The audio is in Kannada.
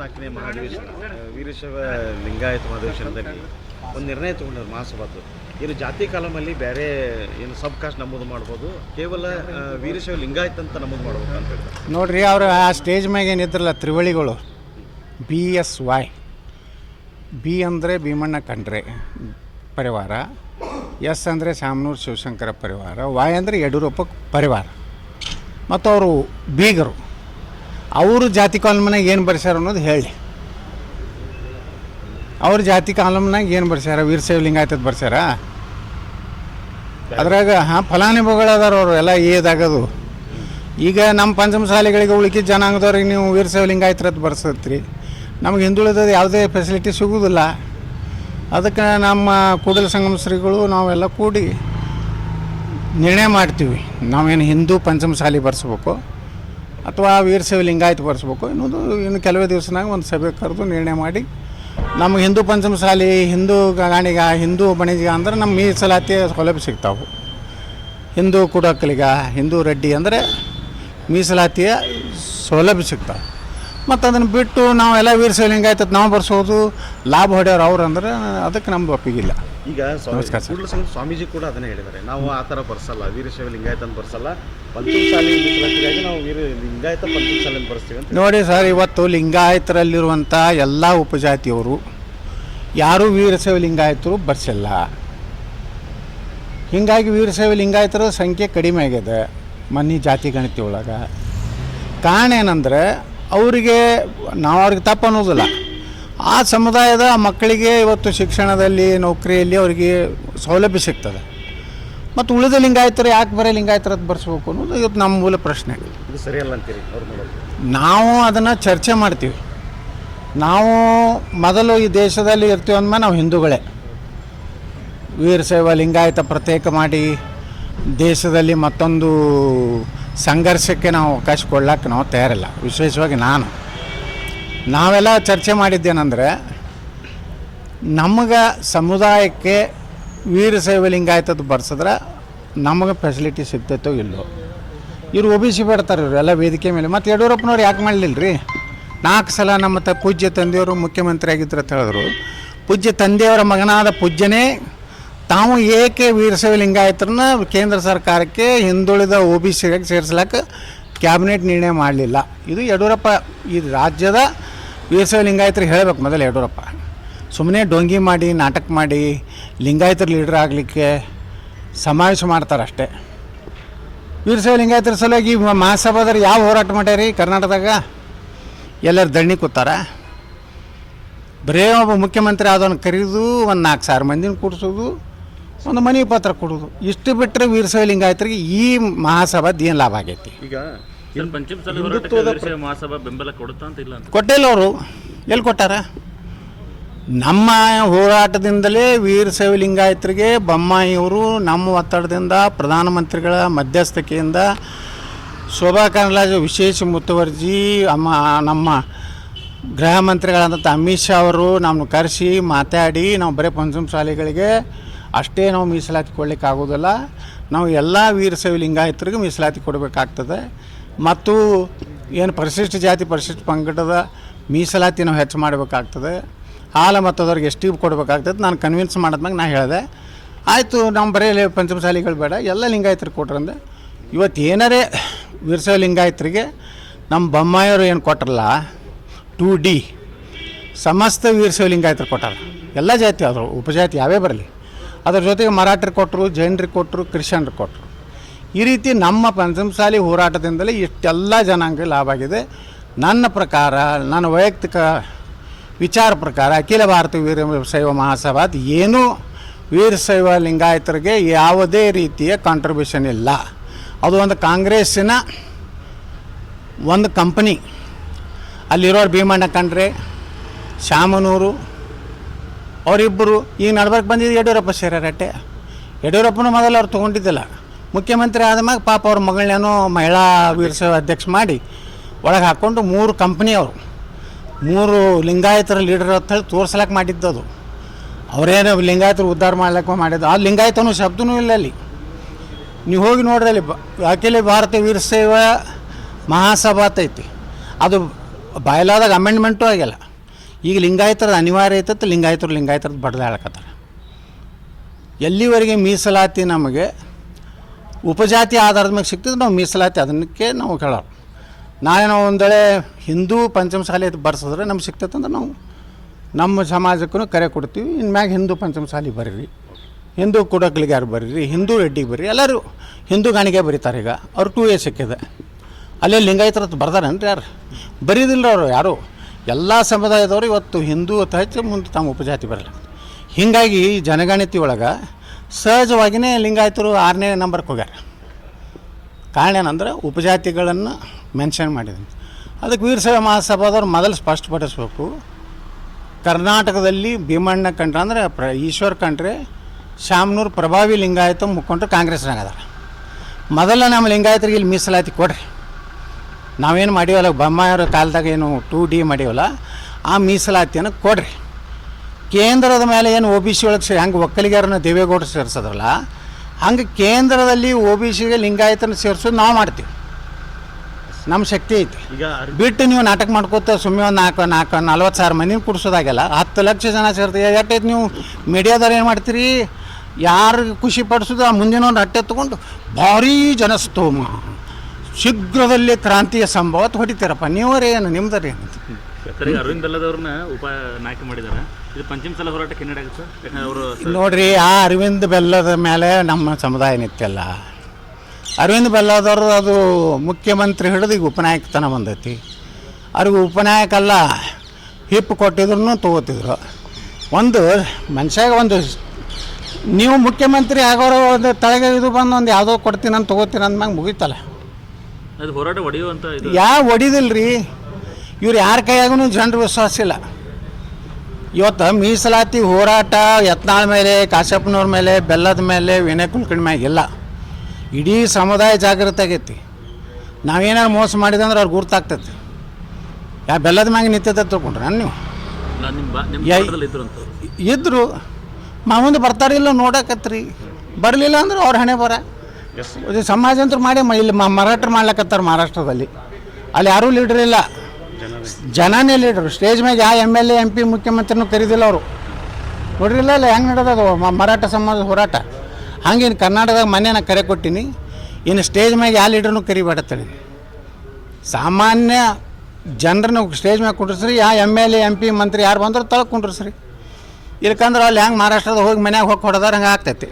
ಮೂವತ್ನಾಲ್ಕನೇ ಮಹಾಧಿವೇಶನ ವೀರಶವ ಲಿಂಗಾಯತ ಮಹಾಧಿವೇಶನದಲ್ಲಿ ಒಂದು ನಿರ್ಣಯ ತಗೊಂಡರು ಮಹಾಸಭಾದ್ದು ಏನು ಜಾತಿ ಕಾಲಮಲ್ಲಿ ಬೇರೆ ಏನು ಸಬ್ ಕಾಸ್ಟ್ ನಮೂದು ಮಾಡ್ಬೋದು, ಕೇವಲ ವೀರಶವ ಲಿಂಗಾಯತ ಅಂತ ನಮೂದು ಮಾಡ್ಬೇಕು ಅಂತ ಹೇಳ್ತಾರೆ. ನೋಡ್ರಿ, ಅವರು ಆ ಸ್ಟೇಜ್ ಮ್ಯಾಗ ಏನಿದ್ರಲ್ಲ, ತ್ರಿವಳಿಗಳು. B S Y. ಬಿ ಅಂದರೆ ಭೀಮಣ್ಣ ಖಂಡ್ರೆ ಪರಿವಾರ, ಎಸ್ ಅಂದರೆ ಶಾಮನೂರು ಶಿವಶಂಕರ ಪರಿವಾರ, ವೈ ಅಂದರೆ ಯಡಿಯೂರಪ್ಪ ಪರಿವಾರ. ಮತ್ತು ಅವರು ಬೀಗರು. ಅವರು ಜಾತಿ ಕಾಲಮ್ನಾಗ ಏನು ಬರ್ಸ್ಯಾರ ಅನ್ನೋದು ಹೇಳಿ. ಅವ್ರ ಜಾತಿ ಕಾಲಮ್ನಾಗ ಏನು ಬರ್ಸ್ಯಾರ? ವೀರಶೈವ ಲಿಂಗಾಯತದ ಬರ್ಸ್ಯಾರ? ಅದ್ರಾಗ, ಹಾಂ ಫಲಾನುಭವಿಗಳು ಅದಾರ ಅವರು, ಎಲ್ಲ ಏದಾಗದು ಈಗ ನಮ್ಮ ಪಂಚಮಸಾಲಿಗಳಿಗೆ ಉಳಿಕೆ ಜನಾಂಗದವ್ರಿಗೆ ನೀವು ವೀರಶೈವ ಲಿಂಗಾಯತರದ್ದು ಬರ್ಸತ್ರಿ. ನಮ್ಗೆ ಹಿಂದುಳಿದ ಯಾವುದೇ ಫೆಸಿಲಿಟಿ ಸಿಗುವುದಿಲ್ಲ ಅದಕ್ಕೆ ನಮ್ಮ ಕೂಡಲ ಸಂಗಮ ಶ್ರೀಗಳು ನಾವೆಲ್ಲ ಕೂಡಿ ನಿರ್ಣಯ ಮಾಡ್ತೀವಿ. ನಾವೇನು ಹಿಂದೂ ಪಂಚಮಸಾಲಿ ಬರ್ಸ್ಬೇಕು. ಅಥವಾ ವೀರಶೈವ ಲಿಂಗಾಯತ ಬರ್ಸ್ಬೇಕು. ಇನ್ನೊಂದು, ಇನ್ನು ಕೆಲವೇ ದಿವಸನಾಗ ಒಂದು ಸಭೆ ಕರೆದು ನಿರ್ಣಯ ಮಾಡಿ, ನಮ್ಮ ಹಿಂದೂ ಪಂಚಮಸಾಲಿ, ಹಿಂದೂ ಗಾಣಿಗ ಹಿಂದೂ ಬಣಿಜಿಗ ಅಂದ್ರೆ ನಮ್ಮ ಮೀಸಲಾತಿ ಸೌಲಭ್ಯ ಸಿಗ್ತಾವೆ. ಹಿಂದೂ ಕುಡಕ್ಕಲಿಗ ಹಿಂದೂ ರೆಡ್ಡಿ ಅಂದರೆ ಮೀಸಲಾತಿಯ ಸೌಲಭ್ಯ ಸಿಗ್ತಾವೆ. ಮತ್ತು ಅದನ್ನು ಬಿಟ್ಟು ನಾವೆಲ್ಲ ವೀರಶೈವ ಲಿಂಗಾಯತ ನಾವು ಬರ್ಸೋದು, ಲಾಭ ಹೊಡೆಯೋರು ಅವ್ರು ಅಂದ್ರೆ ಅದಕ್ಕೆ ನಮ್ಮ ಒಪ್ಪಿಗಿಲ್ಲ ಈಗ ನಮಸ್ಕಾರ ಸರ್. ಕೂಡಲ ಸಂಘ ಸ್ವಾಮೀಜಿ ಕೂಡ ಅದನ್ನೇ ಹೇಳಿದ್ದಾರೆ. ನಾವು ಆ ಥರ ಬರ್ಸಲ್ಲ ವೀರಶೈವ ಲಿಂಗಾಯತ ಅಂತ ಬರ್ಸಲ್ಲ ಪಂಚಮಸಾಲಿ ಮೀಸಲಾತಿಗಾಗಿ ನಾವು ವೀರ ಲಿಂಗಾಯತ ಪಂಚಮಸಾಲಿ ಅಂತ ಬರ್ಸ್ತೀವಿ ಅಂತ ನೋಡಿ ಸರ್ ಇವತ್ತು ಲಿಂಗಾಯತರಲ್ಲಿರುವಂಥ ಎಲ್ಲ ಉಪಜಾತಿಯವರು ಯಾರೂ ವೀರಶೈವ ಲಿಂಗಾಯತರು ಬರ್ಸಿಲ್ಲ. ಹೀಗಾಗಿ ವೀರಶೈವ ಲಿಂಗಾಯತರ ಸಂಖ್ಯೆ ಕಡಿಮೆ ಆಗಿದೆ ಮನ್ನಿ ಜಾತಿ ಗಣತಿ ಒಳಗೆ. ಕಾರಣ ಏನಂದರೆ ಅವರಿಗೆ ನಾವು ಅವ್ರಿಗೆ ತಪ್ಪು ಅನ್ನೋದಿಲ್ಲ. ಆ ಸಮುದಾಯದ ಮಕ್ಕಳಿಗೆ ಇವತ್ತು ಶಿಕ್ಷಣದಲ್ಲಿ ನೌಕರಿಯಲ್ಲಿ ಅವರಿಗೆ ಸೌಲಭ್ಯ ಸಿಗ್ತದೆ. ಮತ್ತು ಉಳಿದ ಲಿಂಗಾಯತರು ಯಾಕೆ ಬರೀ ಲಿಂಗಾಯತರದ್ದು ಬರ್ಸ್ಬೇಕು ಅನ್ನೋದು ಇವತ್ತು ನಮ್ಮ ಮೂಲ ಪ್ರಶ್ನೆ. ಇದು ಸರಿಯಲ್ಲ ಅಂತೀರಿ ನಾವು ಅದನ್ನು ಚರ್ಚೆ ಮಾಡ್ತೀವಿ. ನಾವು ಮೊದಲು ಈ ದೇಶದಲ್ಲಿ ಇರ್ತೀವಿ ಅಂದಮೇಲೆ ನಾವು ಹಿಂದೂಗಳೇ. ವೀರಶೈವ ಲಿಂಗಾಯತ ಪ್ರತ್ಯೇಕ ಮಾಡಿ ದೇಶದಲ್ಲಿ ಮತ್ತೊಂದು ಸಂಘರ್ಷಕ್ಕೆ ನಾವು ಅವಕಾಶ ಕೊಡ್ಲಿಕ್ಕೆ ನಾವು ತಯಾರಿಲ್ಲ. ವಿಶೇಷವಾಗಿ ನಾನು. ನಾವೆಲ್ಲ ಚರ್ಚೆ ಮಾಡಿದ್ದೇನೆಂದರೆ, ನಮಗೆ ಸಮುದಾಯಕ್ಕೆ ವೀರಶೈವ ಲಿಂಗಾಯತದ್ದು ಬರ್ಸಿದ್ರೆ ನಮಗೆ ಫೆಸಿಲಿಟಿ ಸಿಗ್ತೈತೋ ಇಲ್ಲೋ. ಇವರು ಒ ಬಿ ಸಿ ಬಿಡ್ತಾರೆ ಇವರು, ಎಲ್ಲ ವೇದಿಕೆ ಮೇಲೆ. ಮತ್ತು ಯಡಿಯೂರಪ್ಪನವ್ರು ಯಾಕೆ ಮಾಡಲಿಲ್ಲ ರೀ ನಾಲ್ಕು ಸಲ ನಮ್ಮ ತ ಪೂಜ್ಯ ತಂದೆಯವರು ಮುಖ್ಯಮಂತ್ರಿ ಆಗಿದ್ರು ಪೂಜ್ಯ ತಂದೆಯವರ ಮಗನಾದ ಪೂಜ್ಯನೇ ತಾವು ಏಕೆ ವೀರಶೈವ ಲಿಂಗಾಯತರನ್ನ ಕೇಂದ್ರ ಸರ್ಕಾರಕ್ಕೆ ಹಿಂದುಳಿದ ಒ ಬಿ ಸಿಗೆ ಸೇರಿಸ್ಲಿಕ್ಕೆ ಕ್ಯಾಬಿನೆಟ್ ನಿರ್ಣಯ ಮಾಡಲಿಲ್ಲ. ಇದು ಯಡಿಯೂರಪ್ಪ, ಈ ರಾಜ್ಯದ ವೀರಶೈವ ಲಿಂಗಾಯತರಿಗೆ ಹೇಳಬೇಕು ಮೊದಲು ಯಡಿಯೂರಪ್ಪ. ಸುಮ್ಮನೆ ಡೊಂಗಿ ಮಾಡಿ, ನಾಟಕ ಮಾಡಿ, ಲಿಂಗಾಯತರ ಲೀಡರ್ ಆಗಲಿಕ್ಕೆ ಸಮಾವೇಶ ಮಾಡ್ತಾರೆ ಅಷ್ಟೇ ವೀರಶೈವ ಲಿಂಗಾಯತರ ಸಲುವಾಗಿ ಮಹಾಸಭಾದವ್ರು ಯಾವ ಹೋರಾಟ ಮಾಡ್ಯಾರಿ ಕರ್ನಾಟಕದಾಗ? ಎಲ್ಲರೂ ದಣ್ಣಿ ಕೂತಾರ. ಬರೇ ಒಬ್ಬ ಮುಖ್ಯಮಂತ್ರಿ ಆದವನ್ನ ಕರೆದು, ಒಂದು ನಾಲ್ಕು ಸಾವಿರ ಮಂದಿನ ಕೂಡಿಸೋದು, ಒಂದು ಮನೆ ಪತ್ರ ಕೊಡೋದು. ಇಷ್ಟು ಬಿಟ್ಟರೆ ವೀರಶೈವ ಲಿಂಗಾಯತರಿಗೆ ಈ ಮಹಾಸಭಾದ ಏನು ಲಾಭ ಆಗೈತಿ? ಈಗ ಪಂಚಮಸಾಲಿ ವೀರಶೈವ ಮಹಾಸಭಾ ಬೆಂಬಲ ಕೊಡುತ್ತಾ ಅಂತ ಇಲ್ಲ ಕೊಟ್ಟಿಲ್ಲ ಅವರು. ಎಲ್ಲಿ ಕೊಟ್ಟಾರ? ನಮ್ಮ ಹೋರಾಟದಿಂದಲೇ ವೀರಶೈವ ಲಿಂಗಾಯತರಿಗೆ ಬೊಮ್ಮಾಯಿಯವರು ನಮ್ಮ ಒತ್ತಡದಿಂದ ಪ್ರಧಾನಮಂತ್ರಿಗಳ ಮಧ್ಯಸ್ಥಿಕೆಯಿಂದ ಶೋಭಾ ಕರಂದ್ಲಾಜೆ ವಿಶೇಷ ಮುತುವರ್ಜಿ ಅಮ್ಮ ನಮ್ಮ ಗೃಹ ಮಂತ್ರಿಗಳಾದಂಥ ಅಮಿತ್ ಶಾ ಅವರು ನಮ್ಮನ್ನು ಕರೆಸಿ ಮಾತಾಡಿ ನಾವು ಬರೀ ಪಂಚಮಸಾಲಿಗಳಿಗೆ ಅಷ್ಟೇ ನಾವು ಮೀಸಲಾತಿ ಕೊಡ್ಲಿಕ್ಕೆ ಆಗೋದಿಲ್ಲ ನಾವು ಎಲ್ಲ ವೀರ ಸೇವೆ ಲಿಂಗಾಯತರಿಗೂ ಮೀಸಲಾತಿ ಕೊಡಬೇಕಾಗ್ತದೆ. ಮತ್ತು ಏನು ಪರಿಶಿಷ್ಟ ಜಾತಿ ಪರಿಶಿಷ್ಟ ಪಂಗಡದ ಮೀಸಲಾತಿ ನಾವು ಹೆಚ್ಚು ಮಾಡಬೇಕಾಗ್ತದೆ. ಹಾಲ ಮತ್ತದವ್ರಿಗೆ ಎಷ್ಟು ಕೊಡಬೇಕಾಗ್ತದೆ ನಾನು ಕನ್ವಿನ್ಸ್ ಮಾಡಿದ್ಮ್ಯಾಗ ನಾ ಹೇಳಿದೆ. ಆಯಿತು, ನಮ್ಮ ಬರೀ ಲೆ- ಪಂಚಮಸಾಲಿಗಳು ಬೇಡ, ಎಲ್ಲ ಲಿಂಗಾಯತರು ಕೊಟ್ರಂದೆ ಇವತ್ತು ಏನಾರೇ ವೀರಶೈವ ಲಿಂಗಾಯತರಿಗೆ ನಮ್ಮ ಬೊಮ್ಮಾಯಿಯವರು ಏನು ಕೊಟ್ರಲ್ಲ ಟು ಡಿ ಸಮಸ್ತ ವೀರಶೈವ ಲಿಂಗಾಯತರು ಕೊಟ್ಟಾರ. ಎಲ್ಲ ಜಾತಿ ಆದರು, ಉಪಜಾತಿ ಯಾವೇ ಬರಲಿ. ಅದ್ರ ಜೊತೆಗೆ ಮರಾಠರು ಕೊಟ್ಟರು ಜೈನರಿಗೆ ಕೊಟ್ಟರು ಕ್ರಿಶ್ಚಿಯನ್ರಿಗೆ ಕೊಟ್ಟರು ಈ ರೀತಿ ನಮ್ಮ ಪಂಚಮಸಾಲಿ ಹೋರಾಟದಿಂದಲೇ ಇಷ್ಟೆಲ್ಲ ಜನಾಂಗ ಲಾಭ ಆಗಿದೆ. ನನ್ನ ಪ್ರಕಾರ, ನನ್ನ ವೈಯಕ್ತಿಕ ವಿಚಾರ ಪ್ರಕಾರ, ಅಖಿಲ ಭಾರತ ವೀರ ಶೈವ ಮಹಾಸಭಾದ ಏನೂ ವೀರಶೈವ ಲಿಂಗಾಯತರಿಗೆ ಯಾವುದೇ ರೀತಿಯ ಕಾಂಟ್ರಿಬ್ಯೂಷನ್ ಇಲ್ಲ. ಅದು ಒಂದು ಕಾಂಗ್ರೆಸ್ಸಿನ ಒಂದು ಕಂಪನಿ ಅಲ್ಲಿರೋರು ಭೀಮಣ್ಣ ಕಂಡ್ರೆ ಶಾಮನೂರು, ಅವರಿಬ್ಬರು ಈಗ ನಡ್ಬರ್ಕ್ ಬಂದಿದ್ದು ಯಡಿಯೂರಪ್ಪ ಸೇರಾರಟ್ಟೆ ಯಡಿಯೂರಪ್ಪನೂ ಮೊದಲು ಅವ್ರು ತೊಗೊಂಡಿದ್ದಿಲ್ಲ. ಮುಖ್ಯಮಂತ್ರಿ ಆದಮ್ಯಾಗ ಪಾಪ ಅವ್ರ ಮಗಳನ್ನೇನೋ ಮಹಿಳಾ ವಿರ್ಸ ಅಧ್ಯಕ್ಷ ಮಾಡಿ ಒಳಗೆ ಹಾಕ್ಕೊಂಡು ಮೂರು ಕಂಪ್ನಿ ಅವರು. ಮೂರು ಲಿಂಗಾಯತರ ಲೀಡರ್ ಅಂತ ಹೇಳಿ ತೋರ್ಸಲಕ್ಕೆ ಮಾಡಿದ್ದು ಅದು. ಅವರೇನು ಲಿಂಗಾಯತರು ಉದ್ಧಾರ ಮಾಡ್ಲಿಕ್ಕೆ ಮಾಡಿದ್ದು. ಆ ಲಿಂಗಾಯತನೂ ಶಬ್ದನೂ ಇಲ್ಲ ಅಲ್ಲಿ. ನೀವು ಹೋಗಿ ನೋಡ್ರಿ ಅಲ್ಲಿ ಅಖಿಲ ಭಾರತ ವೀರಶೈವ ಮಹಾಸಭಾ ಐತಿ. ಅದು ಬಾಯಲಾದಾಗ ಅಮೆಂಡ್ಮೆಂಟು ಆಗಿಲ್ಲ. ಈಗ ಲಿಂಗಾಯತರದ ಅನಿವಾರ್ಯ ಐತತ್ತು ಲಿಂಗಾಯತರು ಲಿಂಗಾಯತರದ್ದು ಬಡ್ದಾಳಕತ್ತಾರ ಎಲ್ಲಿವರೆಗೆ ಮೀಸಲಾತಿ ನಮಗೆ ಉಪಜಾತಿ ಆಧಾರದ ಮೇಲೆ ಸಿಗ್ತದೆ ನಾವು ಮೀಸಲಾತಿ ಅದನ್ನಕ್ಕೆ ನಾವು ಕೇಳೋರು. ನಾಳೆ ನಾವು ವೇಳೆ ಹಿಂದೂ ಪಂಚಮಸಾಲಿ ಬರ್ಸಿದ್ರೆ ನಮ್ಗೆ ಸಿಗ್ತೈತೆ ಅಂದ್ರೆ ನಾವು ನಮ್ಮ ಸಮಾಜಕ್ಕೂ ಕರೆ ಕೊಡ್ತೀವಿ. ಇನ್ಮ್ಯಾಗ ಹಿಂದೂ ಪಂಚಮಸಾಲಿ ಬರೀರಿ. ಹಿಂದೂ ಕುಡಕ್ಲಿಗೆ ಯಾರು ಬರ್ರಿ? ಹಿಂದೂ ರೆಡ್ಡಿಗೆ ಬರ್ರಿ. ಎಲ್ಲರೂ ಹಿಂದೂ ಗಾಣಿಗೆ ಬರೀತಾರೆ ಈಗ. ಅವ್ರು ಟೂ ಎ ಸಿಕ್ಕಿದೆ. ಅಲ್ಲೇ ಲಿಂಗಾಯತರದ್ದು ಬರ್ದಾರೇನ್ರಿ ಯಾರು? ಬರೀದಿಲ್ಲ ಅವರು ಯಾರು? ಎಲ್ಲ ಸಮುದಾಯದವರು ಇವತ್ತು ಹಿಂದೂ ಅಂತ ಹಚ್ಚಿ ಮುಂದೆ ತಮ್ಮ ಉಪಜಾತಿ ಬರಲ್ಲ. ಹೀಗಾಗಿ ಜನಗಣತಿ ಒಳಗೆ ಸಹಜವಾಗಿಯೇ ಲಿಂಗಾಯತರು ಆರನೇ ನಂಬರ್ಗೆ ಹೋಗ್ಯಾರ. ಕಾರಣ ಏನಂದ್ರೆ ಉಪಜಾತಿಗಳನ್ನು ಮೆನ್ಷನ್ ಮಾಡಿದ್ದೀನಿ ಅದಕ್ಕೆ ವೀರಶೈವ ಮಹಾಸಭಾದವ್ರು ಮೊದಲು ಸ್ಪಷ್ಟಪಡಿಸ್ಬೇಕು. ಕರ್ನಾಟಕದಲ್ಲಿ ಭೀಮಣ್ಣ ಕಂಡ್ರೆ ಅಂದರೆ ಪ್ರ, ಈಶ್ವರ್ ಕಂಡ್ರೆ ಶಾಮನೂರು ಪ್ರಭಾವಿ ಲಿಂಗಾಯತ ಮುಖಂಡರು ಕಾಂಗ್ರೆಸ್ನಾಗ ಅದಾರ. ಮೊದಲ ನಮ್ಮ ಲಿಂಗಾಯತರಿಗೆ ಇಲ್ಲಿ ಮೀಸಲಾತಿ ಕೊಡ್ರಿ. ನಾವೇನು ಮಾಡೀವಲ್ಲ ಬೊಮ್ಮಾಯವ್ರ ಕಾಲದಾಗ ಏನು ಟೂ ಡಿ ಮಾಡೀವಲ್ಲ, ಆ ಮೀಸಲಾತಿಯನ್ನು ಕೊಡ್ರಿ. ಕೇಂದ್ರದ ಮೇಲೆ ಏನು ಒ ಬಿ ಸಿ ಒಳಗೆ ಹಂಗೆ ಒಕ್ಕಲಿಗರನ್ನ ದೇವೇಗೌಡರು ಸೇರಿಸೋದ್ರಲ್ಲ ಹಂಗೆ ಕೇಂದ್ರದಲ್ಲಿ ಒ ಬಿ ಸಿಗೆ ಲಿಂಗಾಯತನ ಸೇರಿಸೋದು ನಾವು ಮಾಡ್ತೀವಿ. ನಮ್ಮ ಶಕ್ತಿ ಐತಿ. ಈಗ ಬಿಟ್ಟು ನೀವು ನಾಟಕ ಮಾಡ್ಕೋತ ಸುಮ್ಮನೆ ಒಂದು ನಾಲ್ಕು ನಾಲ್ಕು ನಲ್ವತ್ತು ಸಾವಿರ ಮಂದಿ ಕೂಡಿಸೋದಾಗಲ್ಲ ಹತ್ತು ಲಕ್ಷ ಜನ ಸೇರ್ತೀವಿ. ಎಷ್ಟೈತೆ ನೀವು ಮೀಡಿಯಾದವ್ರು ಏನು ಮಾಡ್ತೀರಿ? ಯಾರು ಖುಷಿ ಪಡಿಸೋದು? ಆ ಮುಂದಿನ ಒಂದು ಅಟ್ಟೆ ತೊಗೊಂಡು ಭಾರೀ ಜನಸ್ತೋಮ. ಶೀಘ್ರದಲ್ಲಿ ಕ್ರಾಂತಿಯ ಸಂಭವ ಹೊಡಿತೀರಪ್ಪ. ನೀವರೇನು ನಿಮ್ದರೇನು ಅರವಿಂದ್ ಬೆಲ್ಲದವ್ರನ್ನ ಉಪ ನಾಯಕ ಮಾಡಿದ್ದಾರೆ ಇದು ಪಂಚಮ ಸಲ ಹೋರಾಟಕ್ಕೆ ಹಿನ್ನಡೆ ಆಗುತ್ತೆ ಸರ್? ಯಾಕಂದ್ರೆ ಅವರು ನೋಡ್ರಿ ಆ ಅರವಿಂದ್ ಬೆಲ್ಲದ ಮೇಲೆ ನಮ್ಮ ಸಮುದಾಯ ನಿತ್ಯಲ್ಲ ಅರವಿಂದ್ ಬೆಲ್ಲದವರು ಅದು ಮುಖ್ಯಮಂತ್ರಿ ಹಿಡಿದು ಈಗ ಉಪನಾಯಕತನ ಬಂದೈತಿ. ಅವ್ರಿಗೆ ಉಪನಾಯಕ ಅಲ್ಲ ಹಿಪ್ ಕೊಟ್ಟಿದ್ರು ತಗೋತಿದ್ರು. ಒಂದು ಮನುಷ್ಯಾಗ ಒಂದು ನೀವು ಮುಖ್ಯಮಂತ್ರಿ ಆಗೋರು ಒಂದು ತಳಗ ಇದು ಬಂದು ಒಂದು ಯಾವುದೋ ಕೊಡ್ತೀನಿ ಅಂತ ತೊಗೋತೀನಿ ಅಂದ್ಮ್ಯಾಗ ಮುಗೀತಲ್ಲ. ಅದು ಹೋರಾಟ ಹೊಡೆಯುವಂಥ ಇದು. ಯಾ ರೀ ಇವ್ರು ಯಾರ ಕೈಯಾಗೂ ಜನರು ವಿಶ್ವಾಸ ಇಲ್ಲ. ಇವತ್ತು ಮೀಸಲಾತಿ ಹೋರಾಟ ಯತ್ನಾಳ್ ಮೇಲೆ ಕಾಶ್ಯಪ್ಪನವ್ರ ಮೇಲೆ ಬೆಲ್ಲದ ಮೇಲೆ ವಿನಯ್ ಕುಲಕರ್ಣಿ ಮ್ಯಾಗ ಇಲ್ಲ. ಇಡೀ ಸಮುದಾಯ ಜಾಗೃತ ಆಗೈತಿ. ನಾವೇನಾರು ಮೋಸ ಮಾಡಿದಂದ್ರೆ ಅವ್ರಿಗೆ ಗುರ್ತಾಗ್ತೈತಿ. ಯಾ ಬೆಲ್ಲದ ಮ್ಯಾಗೆ ನಿಂತೈತೆ ತಿಳ್ಕೊಂಡ್ರೆ ನೀವು? ನಾನು ಹೋರಾಟದಲ್ಲಿ ಇದ್ರು ಮಾಮೂಂದು ಬರ್ತಾರಿಲ್ಲ ನೋಡಕತ್ರಿ. ಬರಲಿಲ್ಲ ಅಂದ್ರೆ ಅವ್ರ ಹಣೆ ಬರ. ಸಮಾಜ ಅಂತ ಮಾಡಿ ಮ- ಇಲ್ಲಿ ಮ- ಮರಾಠರು ಮಾಡ್ಲಕತ್ತಾರ ಮಹಾರಾಷ್ಟ್ರದಲ್ಲಿ. ಅಲ್ಲಿ ಯಾರೂ ಲೀಡ್ರ್ ಇಲ್ಲ. ಜನನೇ ಲೀಡ್ರು ಸ್ಟೇಜ್ ಮ್ಯಾಗ ಯಾವ M L A M P ಮುಖ್ಯಮಂತ್ರಿನೂ ಕರೀದಿಲ್ಲ ಅವರು. ನೋಡ್ರಿಲ್ಲ ಅಲ್ಲ, ಹೆಂಗೆ ನಡೆದದು? ಮರಾಠ ಸಮಾಜದ ಹೋರಾಟ. ಹಂಗೆ ಇನ್ನು ಕರ್ನಾಟಕದಾಗ ಮೊನ್ನೆ ನಾ ಕರೆ ಕೊಟ್ಟಿನಿ. ಇನ್ನು ಸ್ಟೇಜ್ ಮ್ಯಾಗ ಯಾವ ಲೀಡ್ರನ್ನೂ ಕರಿಬೇಡತ್ತೇಳಿ ಸಾಮಾನ್ಯ ಜನರನ್ನ ಸ್ಟೇಜ್ ಮ್ಯಾಗ ಕುಂಡ್ರಿಸ್ರಿ ಯಾವ M L A M P ಮಂತ್ರಿ ಯಾರು ಬಂದ್ರೆ ತಳಗೆ ಕುಂಡ್ರಿಸ್ರಿ. ಇಲ್ಕಂದ್ರೆ ಅಲ್ಲಿ ಹೆಂಗೆ ಮಹಾರಾಷ್ಟ್ರದ ಹೋಗಿ ಮನ್ಯಾಗ ಹೋಗಿ ಹೊಡೆದಾರ ಹಂಗೆ ಆಗ್ತೈತಿ.